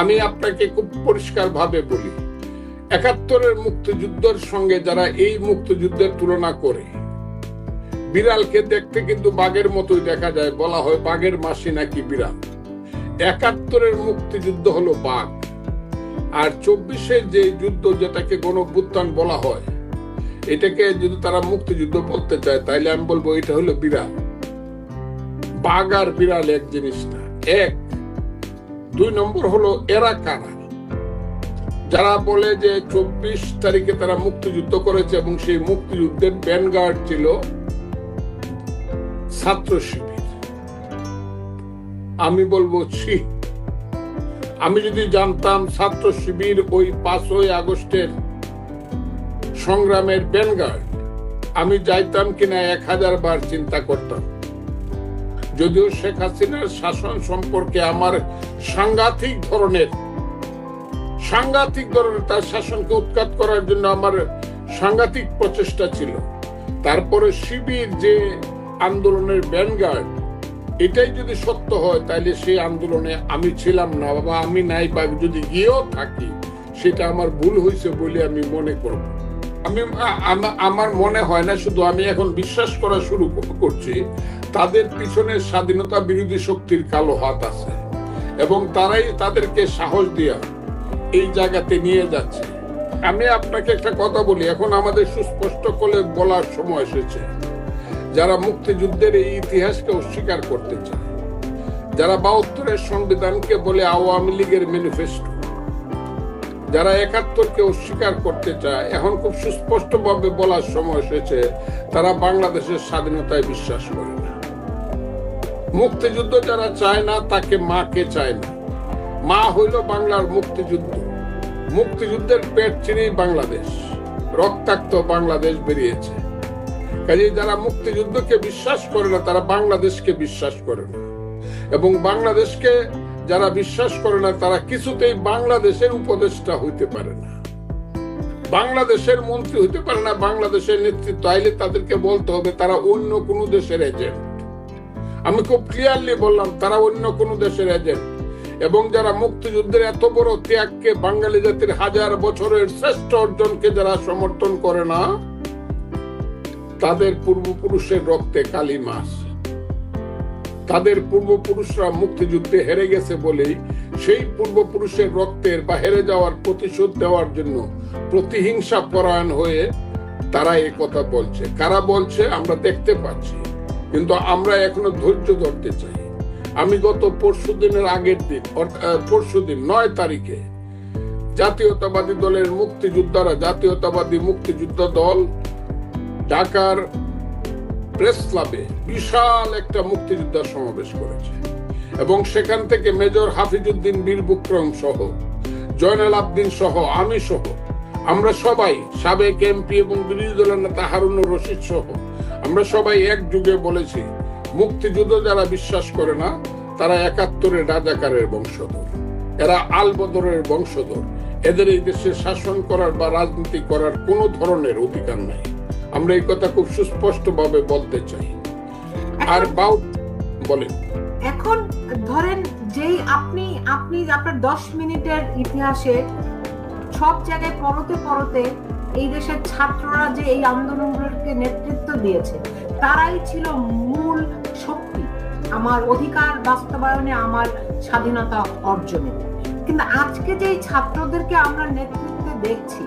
আমি আপনাকে খুব পরিষ্কার ভাবে বলি, একাত্তরের মুক্তিযুদ্ধের সঙ্গে যারা এই মুক্তিযুদ্ধের তুলনা করে, বিড়ালকে দেখতে কিন্তু বাঘের মতোই দেখা যায়, বলা হয় বাঘের মাসি নাকি বিড়াল। একাত্তরের মুক্তিযুদ্ধ হলো বাঘ। আর চব্বিশের যে যুদ্ধ যেটাকে গণভ্যুত্থান বলা হয়, এটাকে যদি তারা মুক্তিযুদ্ধ বলতে চায়, তাইলে আমি বলব এটা হলো বিড়াল। বাঘ আর বিড়াল এক জিনিস না, এক দুই নম্বর হলো এরা কারা? যারা বলে যে চব্বিশ তারিখে তারা মুক্তিযুদ্ধ করেছে এবং সেই মুক্তিযুদ্ধের ব্যানগার্ড ছিল ছাত্র শিবির। আমি বলব, ছি। আমি যদি জানতাম ছাত্র শিবির ওই পাঁচই আগস্টের সংগ্রামের ব্যানগার্ড আমি যাইতাম কিনা এক হাজার বার চিন্তা করতাম। যদিও শেখ হাসিনার শাসন সম্পর্কে আমার সাংঘাতিক ধরনের সাংঘাতিক ধরনের তার শাসনকে উৎখাত করার জন্য আমার সাংঘাতিক প্রচেষ্টা ছিল। তারপরে শিবির যে আন্দোলনের ব্যানগার্ড এটাই যদি সত্য হয়, তাহলে সেই আন্দোলনে আমি ছিলাম না বা আমি নাই বা যদি গিয়েও থাকি, সেটা আমার ভুল হয়েছে বলে আমি মনে করব। আমি আমার মনে হয় না, শুধু আমি এখন বিশ্বাস করা শুরু করছি। তাদের পিছনে স্বাধীনতা বিরোধী শক্তির কালো হাত আছে এবং তারাই তাদেরকে সাহস দিয়া এই জায়গাতে নিয়ে যাচ্ছে। আমি আপনাকে একটা কথা বলি, এখন আমাদের সুস্পষ্ট করে বলার সময় এসেছে। যারা মুক্তিযুদ্ধের এই ইতিহাসকে অস্বীকার করতে চায়, যারা বাহাত্তরের সংবিধানকে বলে আওয়ামী লীগের ম্যানিফেস্টো, যারা একাত্তরকে অস্বীকার করতে চায়, এখন খুব সুস্পষ্ট ভাবে বলার সময় এসেছে, তারা বাংলাদেশের স্বাধীনতায় বিশ্বাস করে। মুক্তিযুদ্ধ যারা চায় না, তাকে মাকে চায় না। মা হইল বাংলার মুক্তিযুদ্ধ। মুক্তিযুদ্ধের পেট চিনেই বাংলাদেশ। রক্তাক্ত বাংলাদেশ বেরিয়েছে। কাজে যারা মুক্তিযুদ্ধকে বিশ্বাস করে না, তারা বাংলাদেশকে বিশ্বাস করে না। এবং বাংলাদেশকে যারা বিশ্বাস করে না, তারা কিছুতেই বাংলাদেশের উপদেষ্টা হইতে পারে না। বাংলাদেশের মন্ত্রী হইতে পারে না, বাংলাদেশের নেতৃত্ব। আইলে তাদেরকে বলতে হবে, তারা অন্য কোন দেশের এজেন্ট আমি খুব ক্লিয়ারলি বললাম, তারা অন্য কোন দেশের এজেন্ট এবং যারা মুক্তিযুদ্ধের এত বড় ত্যাগকে বাঙালি জাতির হাজার বছরের শ্রেষ্ঠ অর্জনকে যারা সমর্থন করে না, তাদের পূর্বপুরুষের রক্তে কালী মাস তাদের পূর্বপুরুষরা মুক্তিযুদ্ধে হেরে গেছে বলেই সেই পূর্বপুরুষের রক্তের বা হেরে যাওয়ার প্রতিশোধ দেওয়ার জন্য প্রতিহিংসা পরায়ণ হয়ে তারা এই কথা বলছে। কারা বলছে আমরা দেখতে পাচ্ছি। কিন্তু আমরা এখনও ধৈর্য ধরতে চাই। আমি গত পরশু দিনের আগের দিন পরশু দিন, নয় তারিখে জাতীয়তাবাদী দলের মুক্তিযোদ্ধারা, জাতীয়তাবাদী মুক্তিযুদ্ধ দল ঢাকার প্রেস ক্লাবে বিশাল একটা মুক্তিযোদ্ধা সমাবেশ করেছে। এবং সেখান থেকে মেজর হাফিজউদ্দিন বীর বিক্রম সহ, জয়নাল আবদিন সহ, আমি সহ, আমরা সবাই সাবেক এমপি এবং বিরোধী দলের নেতা হারুনুর রশিদ সহ আমরা সবাই এক যুগে বলেছি, মুক্তিযুদ্ধ যারা বিশ্বাস করে না, তারা একাত্তরের রাজাকারের বংশধর। এরা আল বদরের বংশধর। এদের এই দেশে শাসন করার বা রাজনীতি করার কোনো ধরনের অধিকার নাই। আমরা এই কথা খুব সুস্পষ্ট ভাবে বলতে চাই। আর বাউ বলেন। এখন ধরেন যেই আপনি আপনি আপনার দশ মিনিটের ইতিহাসে সব জায়গায় পরতে পরতে এই দেশের ছাত্ররা যে এই আন্দোলনগুলোকে নেতৃত্ব দিয়েছে, তারাই ছিল মূল শক্তি। আমার অধিকার বাস্তবায়নে আমার স্বাধীনতা অর্জনে। কিন্তু আজকে যেই ছাত্রদেরকে আমরা নেতৃত্বে দেখছি,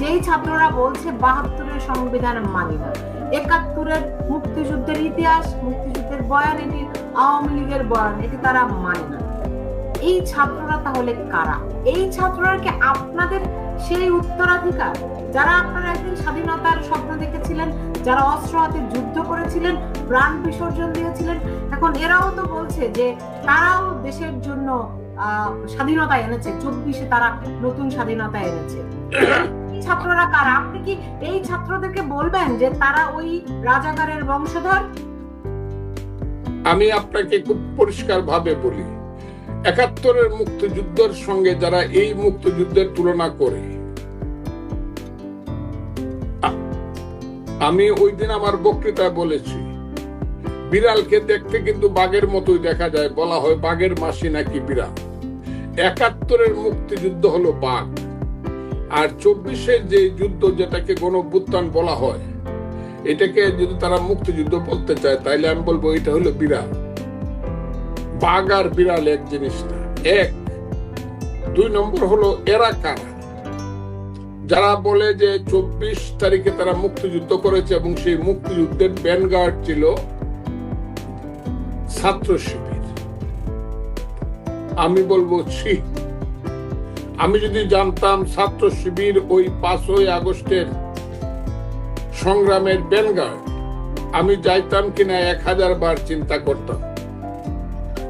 যেই ছাত্ররা বলছে বাহাত্তরের সংবিধান মানি না, একাত্তরের মুক্তিযুদ্ধের ইতিহাস, মুক্তিযুদ্ধের বয়ান, এটি আওয়ামী লীগের বয়ান, এটি তারা মানে না। এই ছাত্ররা তাহলে কারা? এই ছাত্ররা কি আপনাদের সেই উত্তরাধিকার যারা আপনারা একদিন স্বাধীনতার স্বপ্ন দেখেছিলেন, যারা অস্ত্র হাতে যুদ্ধ করেছিলেন, প্রাণ বিসর্জন দিয়েছিলেন, এখন এরাও তো বলছে যে তারাও দেশের জন্য স্বাধীনতা এনেছে। চব্বিশে তারা নতুন স্বাধীনতা এনেছে। ছাত্ররা কারা? আপনি কি এই ছাত্রদেরকে বলবেন যে তারা ওই রাজাকারের বংশধর? আমি আপনাকে খুব পরিষ্কার ভাবে বলি একাত্তরের মুক্তিযুদ্ধের সঙ্গে যারা এই মুক্তিযুদ্ধের তুলনা করে আমি ওই দিন আমার বক্তৃতায় বলেছি, বিড়ালকে দেখতে কিন্তু বাঘের মতোই দেখা যায়, বলা হয় বাঘের মাসি নাকি বিড়াল। একাত্তরের মুক্তিযুদ্ধ হলো বাঘ। আর চব্বিশের যে যুদ্ধ যেটাকে গণভ্যুত্থান বলা হয়, এটাকে যদি তারা মুক্তিযুদ্ধ বলতে চায়, তাইলে আমি বলব এটা হলো বিড়াল। বাঘ আর বিড়াল এক জিনিস না, এক। দুই নম্বর হলো এরা কারা? যারা বলে যে চব্বিশ তারিখে তারা মুক্তিযুদ্ধ করেছে এবং সেই মুক্তিযুদ্ধের ব্যানগার্ড ছিল ছাত্র শিবির। আমি বলব, ছি। আমি যদি জানতাম ছাত্র শিবির ওই পাঁচই আগস্টের সংগ্রামের ব্যানগার্ড আমি যাইতাম কিনা এক হাজার বার চিন্তা করতাম।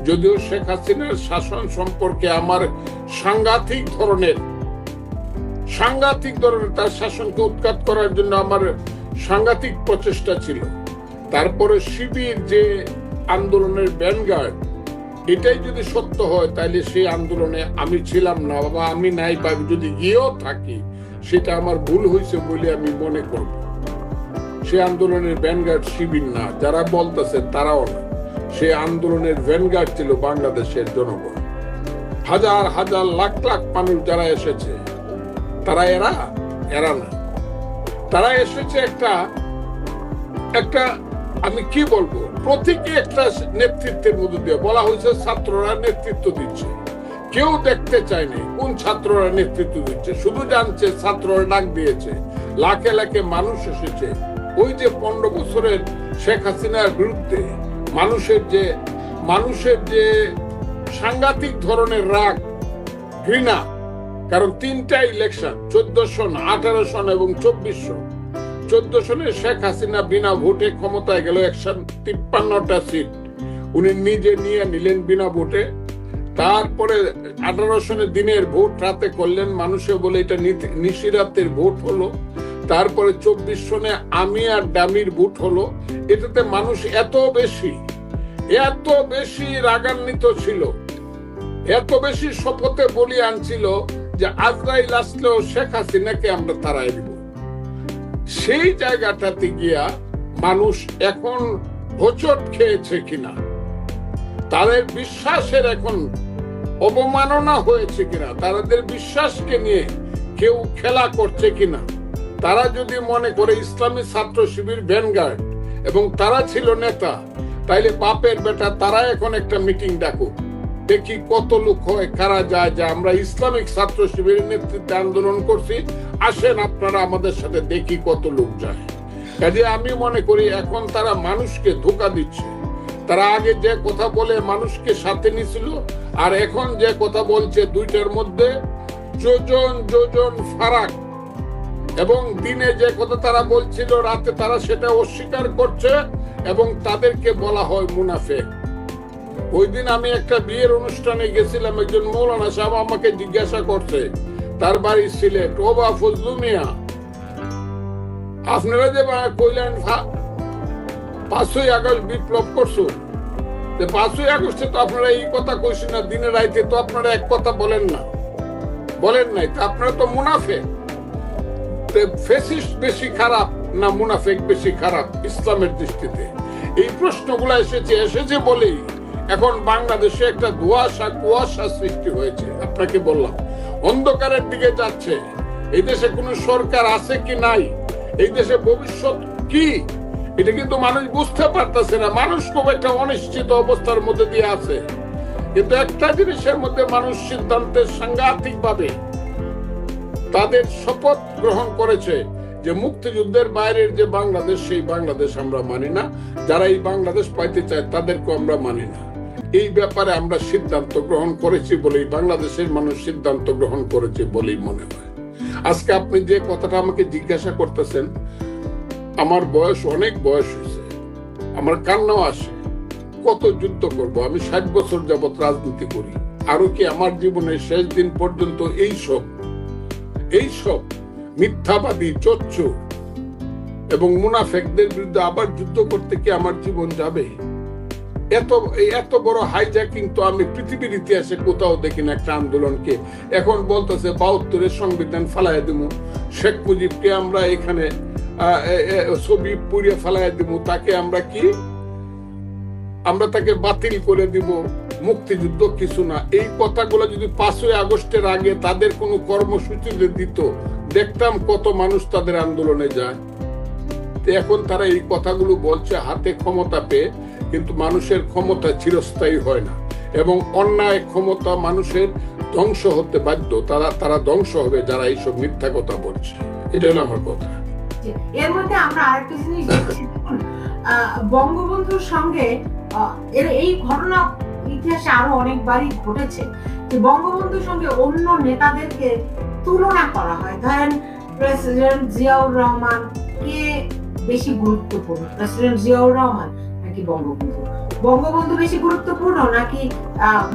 যদিও শেখ হাসিনার শাসন সম্পর্কে আমার সাংঘাতিক ধরনের সাংঘাতিক ধরনের তার শাসনকে উৎখাত করার জন্য আমার সাংঘাতিক প্রচেষ্টা ছিল। তারপরে শিবির যে আন্দোলনের ব্যানগার্ড, এটাই যদি সত্য হয় তাহলে সেই আন্দোলনে আমি ছিলাম না। বাবা, আমি নাই বা যদি গিয়েও থাকি, সেটা আমার ভুল হয়েছে বলে আমি মনে করব। সে আন্দোলনের ভ্যানগার্ড শিবির না, যারা বলতেছে তারাও না। সে আন্দোলনের ভ্যানগার্ড ছিল বাংলাদেশের জনগণ। হাজার হাজার লাখ লাখ মানুষ যারা এসেছে, তারা এরা এরা না। তারা এসেছে একটা একটা, আমি কি বলব, প্রতীকী একটা নেতৃত্বের মধ্যে দিয়ে। বলা হয়েছে ছাত্ররা নেতৃত্ব দিচ্ছে। কেউ দেখতে চায়নি কোন ছাত্ররা নেতৃত্ব দিচ্ছে। শুধু জানছে ছাত্ররা ডাক দিয়েছে। লাখে লাখে মানুষ এসেছে। ওই যে পনেরো বছরের শেখ হাসিনার বিরুদ্ধে মানুষের যে মানুষের যে সাংঘাতিক ধরনের রাগ, ঘৃণা, কারণ তিনটা ইলেকশন চোদ্দ সন, আঠারো সন এবং চব্বিশ সন, চোদ্দ সনে শেখ হাসিনা বিনা ভোটে ক্ষমতায় গেল একশো তিপ্পান্নটা সিট। উনি নিজে নিয়ে নিলেন বিনা ভোটে। তারপরে আঠারো সনে দিনের ভোট রাতে করলেন মানুষে বলে এটা নিশিরাতের ভোট হলো। তারপরে চব্বিশ সনে আমি আর ডামির ভোট হলো, এটাতে মানুষ এত বেশি এত বেশি রাগান্বিত ছিল, এত বেশি শপথে বলি আনছিল যে আজরাইল আসলেও শেখ হাসিনাকে আমরা তারাই দিব। সেই জায়গাটাতে গিয়া মানুষ এখন হোচট খেয়েছে কিনা, তাদের বিশ্বাসের এখন অবমাননা হয়েছে কিনা, তাদের বিশ্বাসকে নিয়ে কেউ খেলা করছে কিনা তারা যদি মনে করে ইসলামী ছাত্র শিবির ভ্যানগার্ড এবং তারা ছিল নেতা, তাইলে বাপের বেটা, তারা এখন একটা মিটিং ডাকুক। দেখি কত লোক হয়, কারা যায়, যে আমরা ইসলামিক ছাত্র শিবিরের নেতৃত্বে আন্দোলন করছি। আসেন আপনারা আমাদের সাথে দেখি কত লোক যায়। কাজে আমি মনে করি এখন তারা মানুষকে ধোকা দিচ্ছে। তারা আগে যে কথা বলে মানুষকে সাথে নিছিল, আর এখন যে কথা বলছে দুইটার মধ্যে, যোজন যোজন ফারাক। এবং দিনে যে কথা তারা বলছিল, রাতে তারা সেটা অস্বীকার করছে এবং তাদেরকে বলা হয় মুনাফেক। ওই দিন আমি একটা বিয়ের অনুষ্ঠানে গেছিলাম, একজন মৌলানা সাহেব আমাকে জিজ্ঞাসা করছে, তার বাড়ি সিলেট, ও বা ফজলু মিয়া আপনারা যে কইলেন পাঁচই আগস্ট বিপ্লব করছ। পাঁচই আগস্টে তো আপনারা এই কথা কইছেন না, দিনে রাইতে তো আপনারা এক কথা বলেন না। বলেন নাই, তা আপনারা তো মুনাফে ফেসিস্ট বেশি খারাপ না মুনাফেক বেশি খারাপ ইসলামের দৃষ্টিতে? এই প্রশ্নগুলো এসেছে এসেছে বলেই এখন বাংলাদেশে একটা ধোয়াশা কুয়াশা সৃষ্টি হয়েছে। আপনাকে বললাম, অন্ধকারের দিকে যাচ্ছে। এই দেশে কোনো সরকার আছে কি নাই? এই দেশে ভবিষ্যৎ কি? এটা কিন্তু মানুষ বুঝতে পারতেছে না। মানুষ খুব একটা অনিশ্চিত অবস্থার মধ্যে দিয়ে আছে। কিন্তু একটা জিনিসের মধ্যে মানুষ সিদ্ধান্তের সাংঘাতিক ভাবে তাদের শপথ গ্রহণ করেছে যে মুক্তিযুদ্ধের বাইরের যে বাংলাদেশ, সেই বাংলাদেশ আমরা মানি না। যারা এই বাংলাদেশ পাইতে চায় তাদেরকে আমরা মানি না। এই ব্যাপারে আমরা সিদ্ধান্ত গ্রহণ করেছি বলেই, বাংলাদেশের মানুষ সিদ্ধান্ত গ্রহণ করেছে বলেই মনে হয়। আজকে আপনি যে কথাটা আমাকে জিজ্ঞাসা করতেছেন, আমার বয়স অনেক বয়স হয়েছে। আমার কান্নাও আসে। কত যুদ্ধ করব? আমি ষাট বছর যাবৎ রাজনীতি করি। আরও কি আমার জীবনের শেষ দিন পর্যন্ত এই সব এইসব মিথ্যাবাদী চচ্চু এবং মুনাফেকদের বিরুদ্ধে আবার যুদ্ধ করতে কি আমার জীবন যাবে? এত এত বড় হাইজ্যাকিং তো আমি পৃথিবীর ইতিহাসে কোথাও দেখি না একটা আন্দোলনকে। এখন বলতেছে বাহাত্তরের সংবিধান ফালাই দিব। শেখ মুজিবকে আমরা এখানে ছবি পুড়িয়ে ফালাই দিব। তাকে আমরা কি? আমরা তাকে বাতিল করে দিব। মুক্তিযুদ্ধ কিছু না। এই কথাগুলো যদি পাঁচই আগস্টের আগে তাদের কোনো কর্মসূচি দিত, দেখতাম কত মানুষ তাদের আন্দোলনে যায়। এখন তারা এই কথাগুলো বলছে, হাতে ক্ষমতা পেয়ে, কিন্তু মানুষের ক্ষমতা চিরস্থায়ী হয় না। এবং অন্যায় ক্ষমতা মানুষের ধ্বংস হতে বাধ্য। তারা তারা ধ্বংস হবে যারা এইসব মিথ্যা কথা বলছে। এটা হলো আমার কথা। এর মধ্যে আমরা আরেকটা জিনিস বঙ্গবন্ধুর সঙ্গে এই ঘটনা ইতিহাসে আরও অনেকবারই ঘটেছে যে বঙ্গবন্ধুর সঙ্গে অন্য নেতাদেরকে তুলনা করা হয়। ধরেন প্রেসিডেন্ট জিয়াউর রহমান কে বেশি গুরুত্বপূর্ণ? প্রেসিডেন্ট জিয়াউর রহমান নাকি বঙ্গবন্ধু? বঙ্গবন্ধু বেশি গুরুত্বপূর্ণ নাকি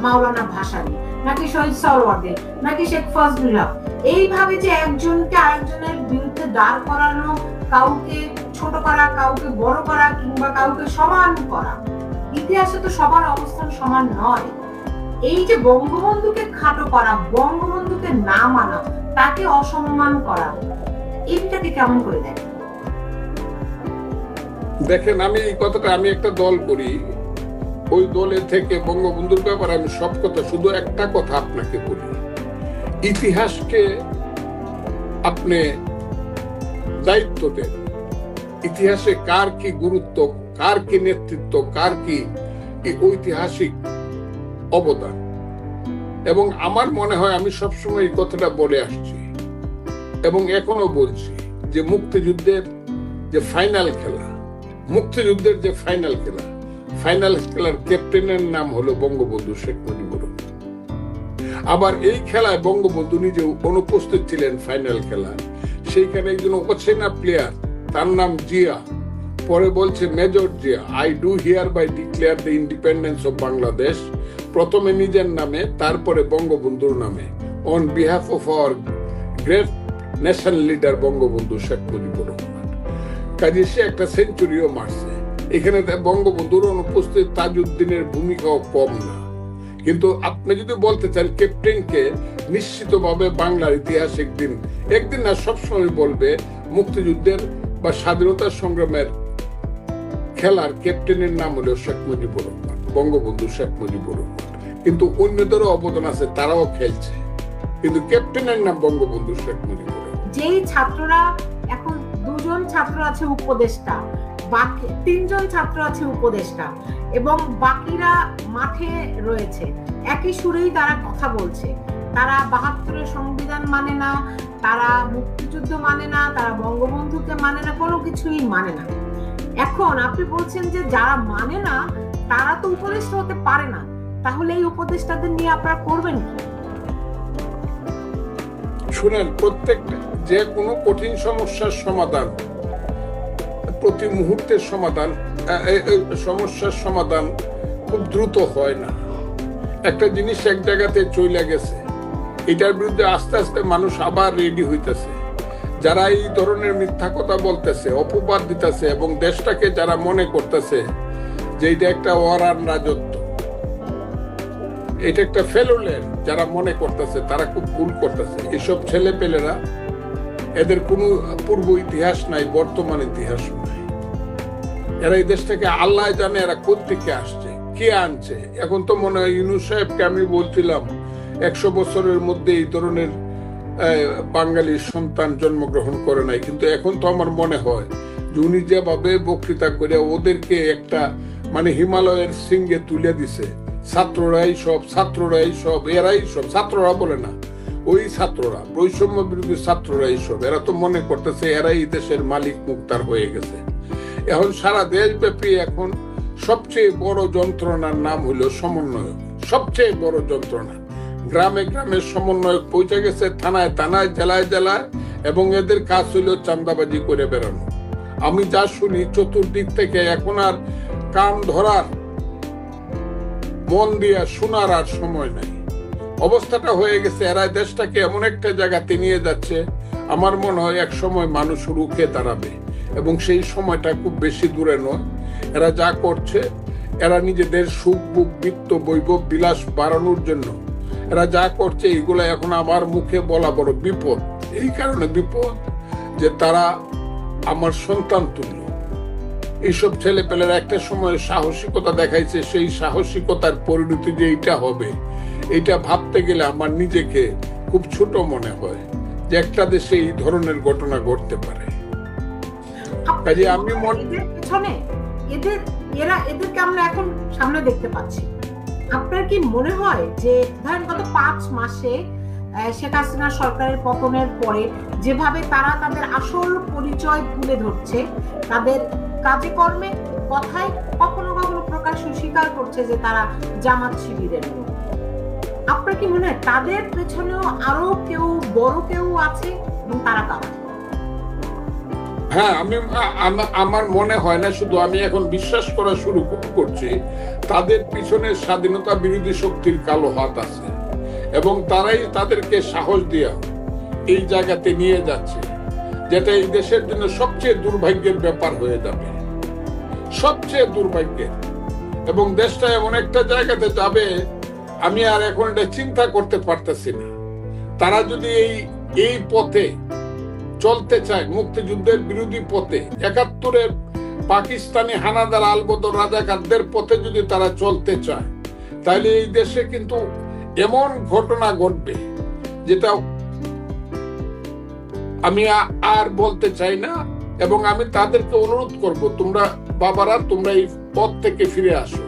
মাওলানা ভাসানী? নাকি শহীদ সরওয়ার্দী নাকি শেখ ফজলুল্লাহ? এইভাবে যে একজনকে আরেকজনের বিরুদ্ধে দাঁড় করানো, কাউকে ছোট করা, কাউকে বড় করা কিংবা কাউকে সমান করা ইতিহাসে তো সবার অবস্থান সমান নয়। এই যে বঙ্গবন্ধুকে খাটো করা, বঙ্গবন্ধুকে না মানা, তাকে অসম্মান করা, এইটাকে কেমন করে দেখেন? দেখেন, আমি এই কথাটা, আমি একটা দল করি। ওই দলে থেকে বঙ্গবন্ধুর ব্যাপারে আমি সব কথা, শুধু একটা কথা আপনাকে বলি। ইতিহাসকে আপনি দায়িত্ব দেন। ইতিহাসে কার কি গুরুত্ব কার কি নেতৃত্ব, কার কি ঐতিহাসিক অবদান? এবং আমার মনে হয় আমি সবসময় এই কথাটা বলে আসছি এবং এখনও বলছি যে মুক্তিযুদ্ধের যে ফাইনাল খেলা, মুক্তিযুদ্ধের যে ফাইনাল খেলা, ফাইনাল খেলার ক্যাপ্টেনের নাম হলো বঙ্গবন্ধু শেখ মুজিবুর আবার এই খেলায় বঙ্গবন্ধু নিজে অনুপস্থিত ছিলেন ফাইনাল খেলা সেইখানে একজন অচেনা প্লেয়ার তার নাম জিয়া পরে বলছে মেজর যে I do hereby declare the independence of Bangladesh প্রথমে নিজের নামে, তারপরে বঙ্গবন্ধুর নামে on behalf of our great national leader Bangabandhu Sheikh Mujibur Rahman. কাজে সে একটা সেঞ্চুরিও মারছে। এখানে বঙ্গবন্ধুর অনুপস্থিত তাজউদ্দিনের ভূমিকাও কম না। কিন্তু আপনি যদি বলতে চান ক্যাপ্টেনকে নিশ্চিতভাবে বাংলার ইতিহাস একদিন একদিন না, সবসময় বলবে মুক্তিযুদ্ধের বা স্বাধীনতা সংগ্রামের খেলার ক্যাপ্টেনের নাম হলো শেখ মুজিবুর রহমান, বঙ্গবন্ধু শেখ মুজিবুর রহমান। কিন্তু অন্যদেরও অবদান আছে, তারাও খেলছে। কিন্তু ক্যাপ্টেনের নাম বঙ্গবন্ধু শেখ মুজিবুর রহমান। যেই ছাত্ররা এখন দুজন ছাত্র আছে উপদেষ্টা, বাকি তিনজন ছাত্র আছে উপদেষ্টা, এবং বাকিরা মাঠে রয়েছে, একই সুরেই তারা কথা বলছে। তারা বাহাত্তরের সংবিধান মানে না, তারা মুক্তিযুদ্ধ মানে না, তারা বঙ্গবন্ধুকে মানে না, কোনো কিছুই মানে না। এখন আপনি বলছেন যে যারা মানে না, তারা তো উপদেষ্টা হতে পারে না। তাহলে এই উপদেষ্টাদের নিয়ে আপনারা করবেন কি? শুনেন, প্রত্যেকটা, যে কোনো কঠিন সমস্যার সমাধান, প্রতি মুহূর্তের সমাধান সমস্যার সমাধান খুব দ্রুত হয় না। একটা জিনিস এক জায়গাতে চলে গেছে, এটার বিরুদ্ধে আস্তে আস্তে মানুষ আবার রেডি হইতেছে। যারা এই ধরনের মিথ্যা কথা বলতেছে, অপবাদ দিতেছে এবং দেশটাকে যারা মনে করতেছে যে এটা একটা ওয়ারান রাজত্ব, এটা একটা ফেলোলেন যারা মনে করতেছে, তারা খুব ভুল করতেছে। এসব ছেলে পেলেরা এদের কোনো পূর্ব ইতিহাস নাই, বর্তমান ইতিহাস নাই। এরা এই দেশটাকে আল্লাহ জানে এরা কোথেকে আসছে, কে আনছে। এখন তো মনে হয় ইউনুস সাহেবকে আমি বলছিলাম, একশো বছরের মধ্যে এই ধরনের বাঙালির সন্তান জন্মগ্রহণ করে নাই। কিন্তু এখন তো আমার মনে হয় যে উনি যেভাবে বক্তৃতা করে ওদেরকে একটা মানে হিমালয়ের সিংহে তুলে দিছে। ছাত্ররাই সব ছাত্ররাই সব, এরাই সব, ছাত্ররা বলে না। ওই ছাত্ররা, বৈষম্য বিরোধী ছাত্ররাই সব। এরা তো মনে করতেছে এরাই দেশের মালিক মুক্তার হয়ে গেছে। এখন সারা দেশব্যাপী এখন সবচেয়ে বড় যন্ত্রণার নাম হলো সমন্বয়। সবচেয়ে বড় যন্ত্রণা। গ্রামে গ্রামে সমন্বয়ক পৌঁছে গেছে, থানায় থানায়, জেলায় জেলায়, এবং এদের কাজ হলো চান্দাবাজি করে বেড়ানো। আমি যা শুনি, চতুর্দিক থেকে এখন আর কান ধরার, মন দিয়া শোনার আর সময় নাই। অবস্থাটা হয়ে গেছে, এরা দেশটাকে এমন একটা জায়গাতে নিয়ে যাচ্ছে, আমার মনে হয় এক সময় মানুষ রুখে দাঁড়াবে, এবং সেই সময়টা খুব বেশি দূরে নয়। এরা যা করছে, এরা নিজেদের সুখ বুক বৃত্ত, বৈভব, বিলাস বাড়ানোর জন্য এরা যা করছে এগুলো এখন আমার মুখে বলা বড় বিপদ। এই কারণে বিপদ যে তারা আমার সন্তান তুল্য। এইসব ছেলেপেলেরা একটা সময় সাহসিকতা দেখাইছে সেই সাহসিকতার পরিণতি যে এইটা হবে এটা ভাবতে গেলে আমার নিজেকে খুব ছোট মনে হয় যে একটা দেশে এই ধরনের ঘটনা ঘটতে পারে। কাজে আমি মনে- এদের এরা এদেরকে আমরা এখন সামনে দেখতে পাচ্ছি। আপনার কি মনে হয় যে, ধরেন গত পাঁচ মাসে শেখ হাসিনা সরকারের পতনের পরে যেভাবে তারা তাদের আসল পরিচয় তুলে ধরছে, তাদের কাজে কর্মে কথায় কখনো কখনো প্রকাশ স্বীকার করছে যে তারা জামাত শিবিরের আপনার কি মনে হয় তাদের পেছনেও আরও কেউ, বড় কেউ আছে এবং তারা কারা? হ্যাঁ আমি আমার মনে হয় না, শুধু আমি এখন বিশ্বাস করা শুরু করছি, তাদের পিছনে স্বাধীনতা বিরোধী শক্তির কালো হাত আছে, এবং তারাই তাদেরকে সাহস দিয়া এই জায়গাতে নিয়ে যাচ্ছে, যেটা এই দেশের জন্য সবচেয়ে দুর্ভাগ্যের ব্যাপার হয়ে যাবে। সবচেয়ে দুর্ভাগ্যের। এবং দেশটা এমন একটা জায়গাতে যাবে, আমি আর এখন এটা চিন্তা করতে পারতেছি না। তারা যদি এই এই পথে চলতে চায় মুক্তিযুদ্ধের বিরোধী পথে। একাত্তরের পাকিস্তানি হানাদার আলবদর রাজাকারদের পথে যদি তারা চলতে চায়, তাহলে এই দেশে কিন্তু এমন ঘটনা ঘটবে, যেটা আমি আর বলতে চাই না, এবং আমি তাদেরকে অনুরোধ করব, তোমরা বাবারা, তোমরা এই পথ থেকে ফিরে আসো।